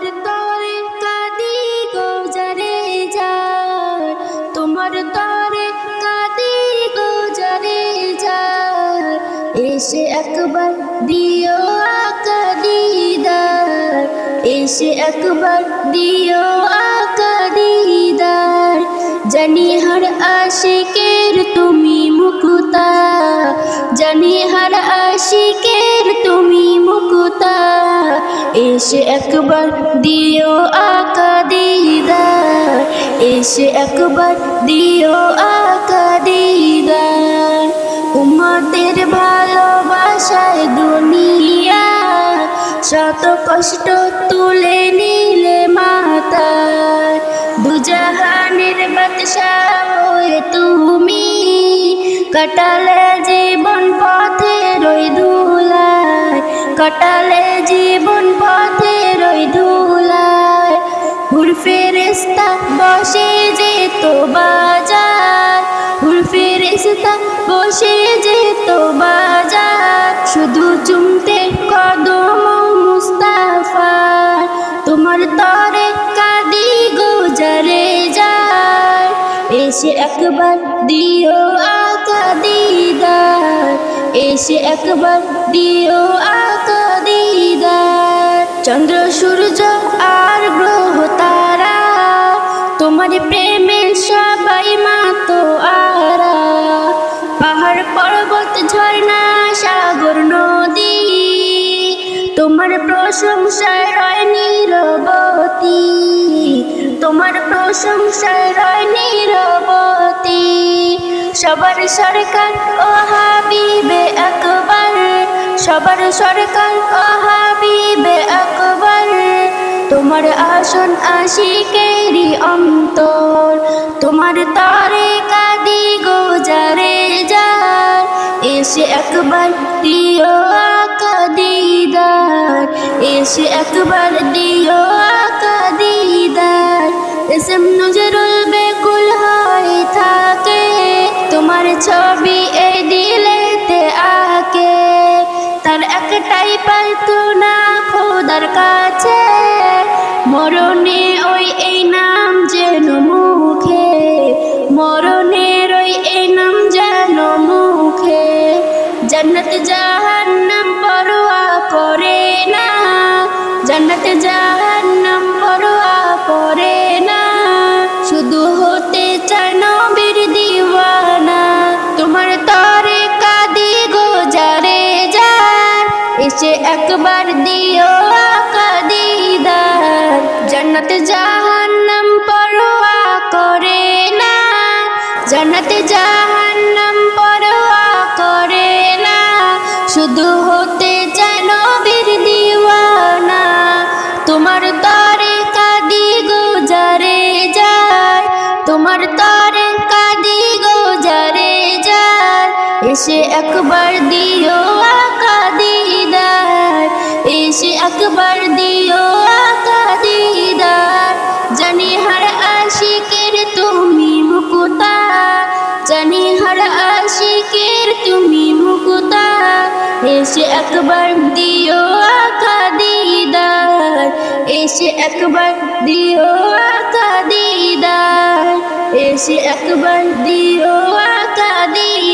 তোমার তরে গোজারে যার। তোমার তরে কাদি গোজারে যার। এসে একবার দিও আকাদিদার এসে একবার দিও আকাদিদার জানি হর আশিকের তুমি মুকুতা। জানি হর আশিকের তুমি মুকুতা। এসে একবার দিও আকা দিদার। এসে একবার দিও আকা দিদার। উম্মতের ভালোবাসায় দুনিয়া, শত কষ্ট তুলে নিলে মাতার। দুজাহানের বাদশাহ হয়ে তুমি, কাটালে জীবন পথে রই ধুলায় কাটালে বসে যেত বাজার। হুর ফেরেস্তা বসে যেত বাজার। শুধু চুমতে কদম মুস্তাফার। তোমার তরে কাদি গোজারে যায় এসে একবার দিও আকা দিদার। এসে একবার দিও আকা দিদার। চন্দ্র সূর্য আর সবাই মাতো আরা। পাহাড় পর্বত, ঝর্ণা, সাগর, নদী। তোমার প্রশংসায় রয় নীরবতী। তোমার প্রশংসায় রয় নীরবতী। সবার সরকার, ও হাবিবে আকবর। সবার সরকার, ও হাবিবে আকবর। তোমার আসন আশিকেরি অন্তর। তোমার তারে কাদি গোজারে যার এসে একবার দিও আকা দিদার। এসে একবার দিও আকা দিদার। এসম নজরুল বেকুল হয়ে থাকে। তোমার ছবি এ দিলেতে আকে। তার একটাই পাল্টুনা খোদার কাছে। মরণে ওই এই নাম যেন মুখে মরণের ওই এই নাম যেন মুখে। জন্নত জাহান্নাম পরোয়া করে না, জন্নত জাহান্নাম পরোয়া করে না। শুধু হতে চায় নবীর দিওয়ানা, তোমার তরে কাদি গোজারে যার। এসে একবার দিও জন্নত জাহান্নাম পরোয়া করে না। জন্নত জাহান্নাম পরোয়া করে না। শুধু হতে যেন নবীর দিওয়ানা। তোমার তরে কাদি গোজারে যায়। তোমার তরে কাদি গোজারে যায়। এসে একবার দিও এসে একবার দিও আকা দিদার। এসে একবার দিও আকা দিদার। এসে একবার দিও আকা দিদার।